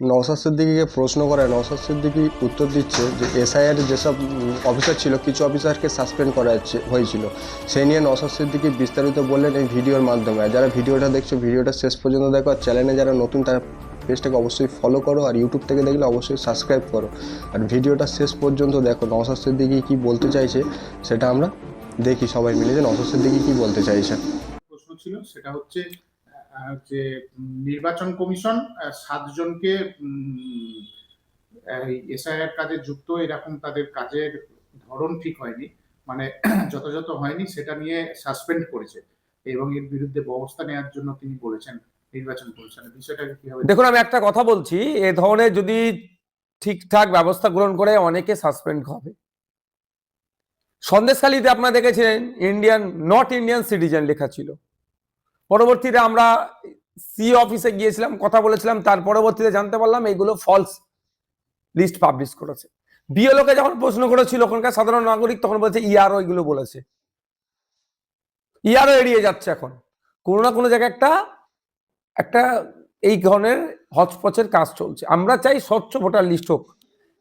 নওসাদ সিদ্দিকিকে প্রশ্ন করে নওসাদ সিদ্দিকি উত্তর দিচ্ছে যে এসআইআর যেসব অফিসার ছিল, কিছু অফিসারকে সাসপেন্ড করা হয়েছিল। সেই নিয়ে নওসাদ সিদ্দিকি বিস্তারিত বললেন এই ভিডিওর মাধ্যমে। যারা ভিডিওটা দেখছ, ভিডিওটা শেষ পর্যন্ত দেখো। আর চ্যানেলে যারা নতুন, তারা পেজটাকে অবশ্যই ফলো করো। আর ইউটিউব থেকে দেখলে অবশ্যই সাবস্ক্রাইব করো। আর ভিডিওটা শেষ পর্যন্ত দেখো নওসাদ সিদ্দিকি কী বলতে চাইছে, সেটা আমরা দেখি সবাই মিলে যে নওসাদ সিদ্দিকি কী বলতে চাইছে। প্রশ্ন ছিল, সেটা হচ্ছে যে নির্বাচন কমিশন সাতজনকে এসআইআর কাজে যুক্ত, এরকম তাদের কাজের ধরন ঠিক হয়নি। মানে যথাযথ হয়নি, সেটা নিয়ে সাসপেন্ড করেছে। এবং এর বিরুদ্ধে ব্যবস্থা নেওয়ার জন্য তিনি বলেছেন, নির্বাচন কমিশনের। বিষয়টাকে কীভাবে দেখুন, আমি একটা কথা বলছি, এ ধরনের যদি ঠিকঠাক ব্যবস্থা গ্রহণ করে, অনেকে সাসপেন্ড হবে। সন্দেশখালীতে আপনারা দেখেছেন, ইন্ডিয়ান, নট ইন্ডিয়ান সিটিজেন লেখা ছিল। পরবর্তীতে আমরা সি অফিসে গিয়েছিলাম, কথা বলেছিলাম, তার পরবর্তীতে জানতে পারলাম এগুলো ফলস লিস্ট পাবলিশ করেছে। বিএলওকে যখন প্রশ্ন করেছিল, ওখানকার সাধারণ নাগরিক তখন বলেছে ইআরও এগুলো বলেছে। ইআরও এড়িয়ে যাচ্ছে এখন। কোনো না কোনো জায়গায় একটা একটা এই ধরনের হচপচের কাজ চলছে। আমরা চাই স্বচ্ছ ভোটার লিস্ট হোক,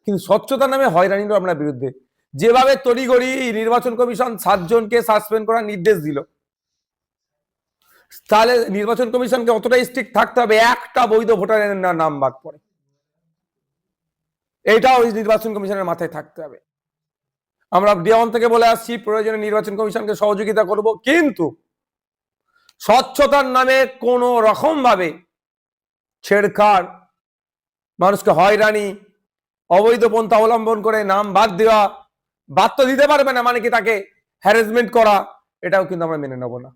কিন্তু স্বচ্ছতার নামে হয়রানিরও আমরা বিরুদ্ধে। যেভাবে তড়িগড়ি নির্বাচন কমিশন সাতজনকে সাসপেন্ড করার নির্দেশ দিল তাহলে নির্বাচন কমিশনকে অতটাই স্ট্রিক্ট থাকতে হবে, একটা বৈধ ভোটারের নাম বাদ পড়ে। এইটাও নির্বাচন কমিশনের মাথায় থাকতে হবে। আমরা ডিওয়ান থেকে বলে আসছি, প্রয়োজনে নির্বাচন কমিশনকে সহযোগিতা করব, কিন্তু স্বচ্ছতার নামে কোনো রকম ভাবে ছেড়খাড় মানুষকে হয়রানি, অবৈধ পন্থা অবলম্বন করে নাম বাদ দেওয়া, বাদ তো দিতে পারবে না মানে কি তাকে হ্যারাসমেন্ট করা, এটাও কিন্তু আমরা মেনে নেব না।